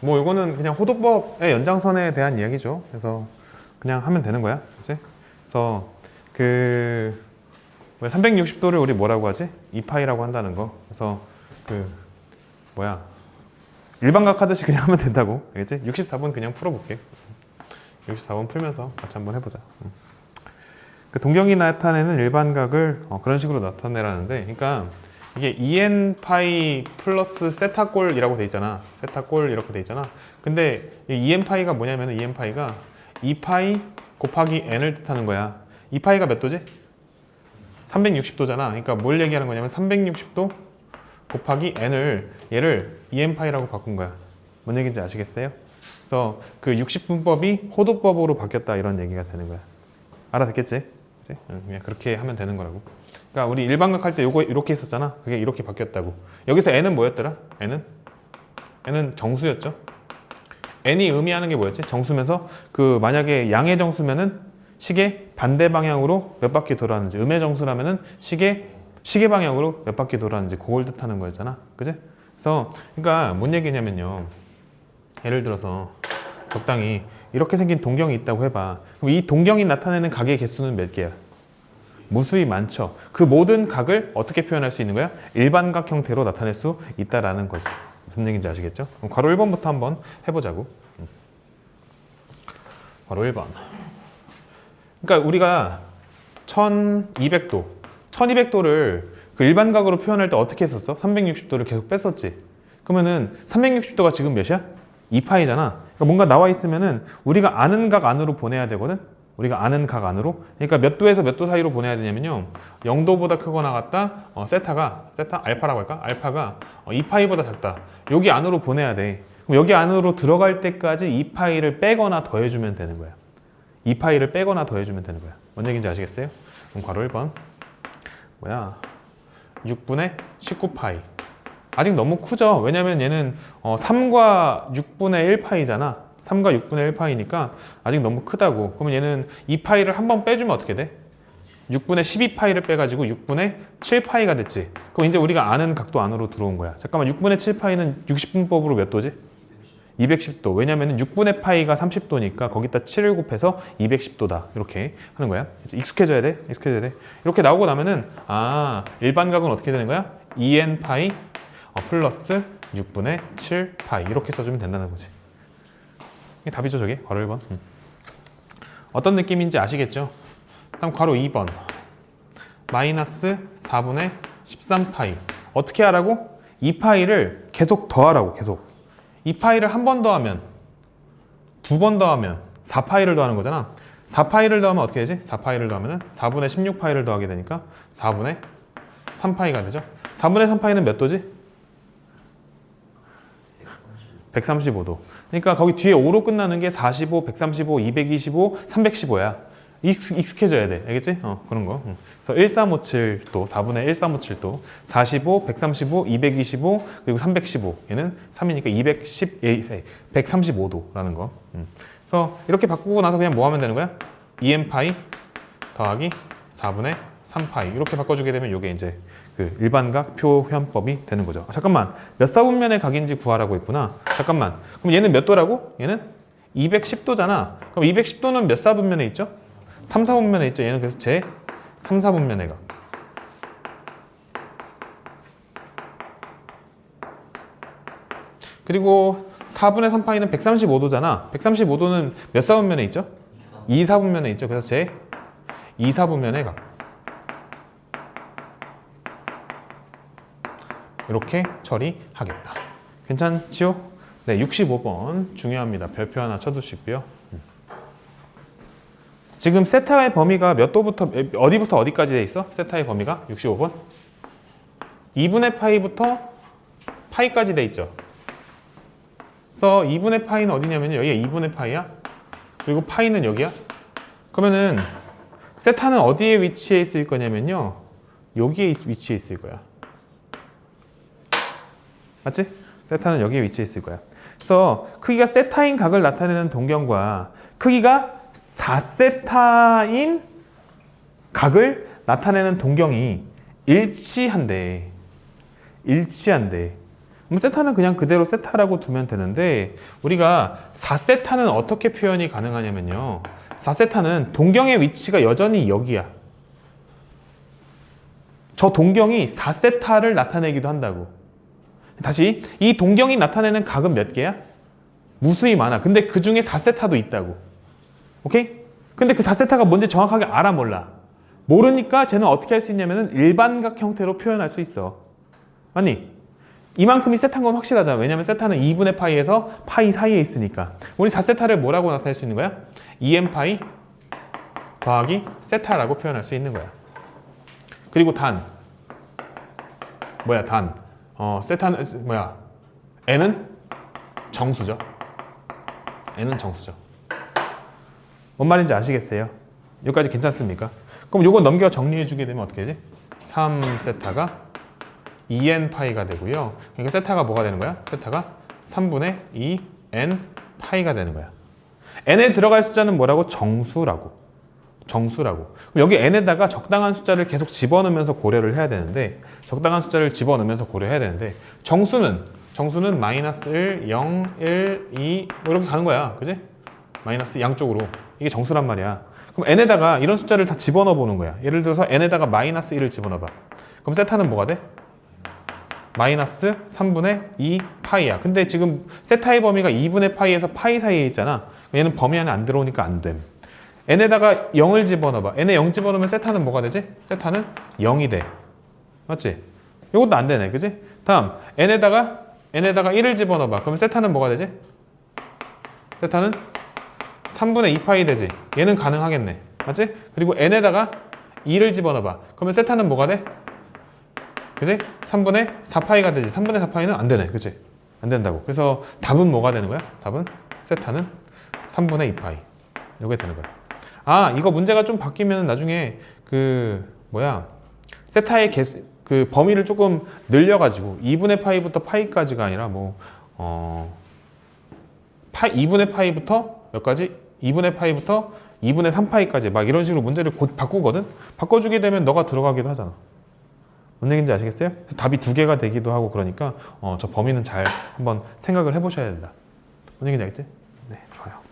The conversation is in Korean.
뭐 이거는 그냥 호도법의 연장선에 대한 이야기죠. 그래서 그냥 하면 되는 거야. 그치? 그래서 그 360도를 우리 뭐라고 하지? 2파이라고 한다는 거. 그래서 그 뭐야? 일반각 하듯이 그냥 하면 된다고. 알겠지? 64번 그냥 풀어볼게. 64번 풀면서 같이 한번 해보자. 음. 그 동경이 나타내는 일반각을 어, 그런 식으로 나타내라는데, 그러니까 이게 2n 파이 플러스 세타골이라고 돼 있잖아. 세타골 이렇게 돼 있잖아. 근데 이 2n 파이가 뭐냐면은 2n 파이가 2파이 곱하기 n을 뜻하는 거야. 2파이가 몇 도지? 360도잖아. 그러니까 뭘 얘기하는 거냐면 360도 곱하기 n을 얘를 2n 파이라고 바꾼 거야. 뭔 얘기인지 아시겠어요? 그래서 그 60분법이 호도법으로 바뀌었다 이런 얘기가 되는 거야. 알아듣겠지? 그냥 그렇게 하면 되는 거라고. 그러니까 우리 일반각 할 때 요거 이렇게 했었잖아. 그게 이렇게 바뀌었다고. 여기서 n은 뭐였더라? n은 n은 정수였죠. n이 의미하는 게 뭐였지? 정수면서 그 만약에 양의 정수면은 시계 반대 방향으로 몇 바퀴 돌아가는지 음의 정수라면은 시계 시계 방향으로 몇 바퀴 돌아가는지 그걸 뜻하는 거였잖아. 그지? 그래서 그러니까 뭔 얘기냐면요. 예를 들어서 적당히 이렇게 생긴 동경이 있다고 해봐. 그럼 이 동경이 나타내는 각의 개수는 몇 개야? 무수히 많죠. 그 모든 각을 어떻게 표현할 수 있는 거야? 일반각 형태로 나타낼 수 있다라는 거지. 무슨 얘기인지 아시겠죠? 그럼 괄호 1번부터 한번 해보자고. 음. 괄호 1번. 그러니까 우리가 1200도, 1200도를 그 일반각으로 표현할 때 어떻게 했었어? 360도를 계속 뺐었지. 그러면은 360도가 지금 몇이야? 2파이잖아. 그러니까 뭔가 나와 있으면은 우리가 아는 각 안으로 보내야 되거든. 우리가 아는 각 안으로. 그러니까 몇 도에서 몇 도 사이로 보내야 되냐면요. 0도보다 크거나 같다. 어, 세타가 세타 알파라고 할까? 알파가 어, 2파이보다 작다. 여기 안으로 보내야 돼. 그럼 여기 안으로 들어갈 때까지 2파이를 빼거나 더해주면 되는 거야. 2파이를 빼거나 더해주면 되는 거야. 뭔 얘기인지 아시겠어요? 그럼 괄호 1번. 뭐야? 6분의 19파이. 아직 너무 크죠? 왜냐면 얘는 어, 3과 6분의 1파이잖아. 3과 6분의 1파이니까 아직 너무 크다고. 그러면 얘는 2파이를 한 번 빼주면 어떻게 돼? 6분의 12파이를 빼가지고 6분의 7파이가 됐지. 그럼 이제 우리가 아는 각도 안으로 들어온 거야. 잠깐만, 6분의 7파이는 60분법으로 몇 도지? 210도. 왜냐면 6분의 파이가 30도니까 거기다 7을 곱해서 210도다. 이렇게 하는 거야. 익숙해져야 돼. 익숙해져야 돼. 이렇게 나오고 나면은 아 일반각은 어떻게 되는 거야? 2n 파이 어, 플러스 6분의 7 파이 이렇게 써주면 된다는 거지. 이게 답이죠, 저게 괄호 1번. 음. 어떤 느낌인지 아시겠죠? 다음 괄호 2번. 마이너스 4분의 13 파이. 어떻게 하라고? 2 파이를 계속 더하라고 계속. 2파이를 한 번 더하면 두 번 더하면 4파이를 더하는 거잖아 4파이를 더하면 어떻게 되지? 4파이를 더하면 4분의 16파이를 더하게 되니까 4분의 3파이가 되죠 4분의 3파이는 몇 도지? 135도 그러니까 거기 뒤에 5로 끝나는 게 45, 135, 225, 315야 익숙 해져야 돼 알겠지? 어 그런 거 응. 그래서 1357도 4분의 1357도 45, 135, 225 그리고 315 얘는 3이니까 210, 135도라는 거 음. 그래서 이렇게 바꾸고 나서 그냥 뭐 하면 되는 거야? 2n파이 더하기 4분의 3파이 이렇게 바꿔주게 되면 이게 이제 그 일반각 표현법이 되는 거죠 아, 잠깐만 몇 사분면의 각인지 구하라고 했구나 잠깐만 그럼 얘는 몇 도라고? 얘는 210도잖아 그럼 210도는 몇 사분면에 있죠? 3, 4분면에 있죠. 얘는 그래서 제 3, 4분면의 각. 그리고 4분의 3파이는 135도잖아. 135도는 몇 사분면에 있죠? 2, 4분면에 있죠. 그래서 제 2, 4분면의 각. 이렇게 처리하겠다. 괜찮지요? 네, 65번 중요합니다. 별표 하나 쳐두시고요. 지금 세타의 범위가 몇 도부터 어디부터 어디까지 돼 있어? 세타의 범위가 65번. 2분의 파이부터 파이까지 돼 있죠. 그래서 2분의 파이는 어디냐면 여기가 2분의 파이야. 그리고 파이는 여기야. 그러면은 세타는 어디에 위치해 있을 거냐면요. 여기에 위치해 있을 거야. 맞지? 세타는 여기에 위치해 있을 거야. 그래서 크기가 세타인 각을 나타내는 동경과 크기가 4세타인 각을 나타내는 동경이. 일치한대. 그럼 세타는 그냥 그대로 세타라고 두면 되는데 우리가 4세타는 어떻게 표현이 가능하냐면요. 4세타는 동경의 위치가 여전히 여기야. 저 동경이 4세타를 나타내기도 한다고. 다시 이 동경이 나타내는 각은 몇 개야? 무수히 많아. 근데 그 중에 4세타도 있다고. 오케이? 근데 그 4세타가 뭔지 정확하게 알아 몰라. 모르니까 쟤는 어떻게 할 수 있냐면은 일반각 형태로 표현할 수 있어. 아니, 이만큼이 세타인 건 확실하잖아. 왜냐면 세타는 2분의 파이에서 파이 사이에 있으니까. 우리 4세타를 뭐라고 나타낼 수 있는 거야? 2n 파이 더하기 세타라고 표현할 수 있는 거야. 그리고 단. 뭐야, 단. 어, 세타는, 뭐야. n은 정수죠. n은 정수죠. 뭔 말인지 아시겠어요? 여기까지 괜찮습니까? 그럼 요거 넘겨 정리해 주게 되면 어떻게 되지? 3 세타가 2n 파이가 되고요. 그러니까 세타가 뭐가 되는 거야? 세타가 3분의 2n 파이가 되는 거야. n에 들어갈 숫자는 뭐라고? 정수라고. 정수라고. 그럼 여기 n에다가 적당한 숫자를 계속 집어넣으면서 고려를 해야 되는데 적당한 숫자를 집어넣으면서 고려해야 되는데 정수는 정수는 마이너스 1, 0, 1, 2 뭐 이렇게 가는 거야. 그지? 마이너스 양쪽으로. 이게 정수란 말이야. 그럼 n에다가 이런 숫자를 다 집어넣어 보는 거야. 예를 들어서 n에다가 마이너스 1을 집어넣어 봐. 그럼 세타는 뭐가 돼? 마이너스 3분의 2 파이야. 근데 지금 세타의 범위가 2분의 파이에서 파이 사이에 있잖아. 얘는 범위 안에 안 들어오니까 안 됨. N에다가 0을 집어넣어봐. n에 0 집어넣으면 세타는 뭐가 되지? 세타는 0이 돼. 맞지? 이것도 안 되네. 그지? 다음 n에다가 n에다가 1을 집어넣어봐. 그러면 세타는 뭐가 되지? 세타는 3분의 2파이 되지. 얘는 가능하겠네. 맞지? 그리고 n에다가 2를 집어넣어봐. 그러면 세타는 뭐가 돼? 그지? 3분의 4파이가 되지. 3분의 4파이는 안 되네. 그지? 안 된다고. 그래서 답은 뭐가 되는 거야? 답은 세타는 3분의 2파이. 이게 되는 거야. 아, 이거 문제가 좀 바뀌면 나중에 그 뭐야? 세타의 개수 그 범위를 조금 늘려가지고 2분의 파이부터 파이까지가 아니라 뭐 어, 파이 2분의 파이부터 몇 가지? 2분의 파이부터 2분의 3파이까지 막 이런 식으로 문제를 곧 바꾸거든? 바꿔주게 되면 너가 들어가기도 하잖아. 뭔 얘기인지 아시겠어요? 답이 두 개가 되기도 하고 그러니까 어, 저 범위는 잘 한번 생각을 해보셔야 된다. 뭔 얘기인지 알겠지? 네, 좋아요.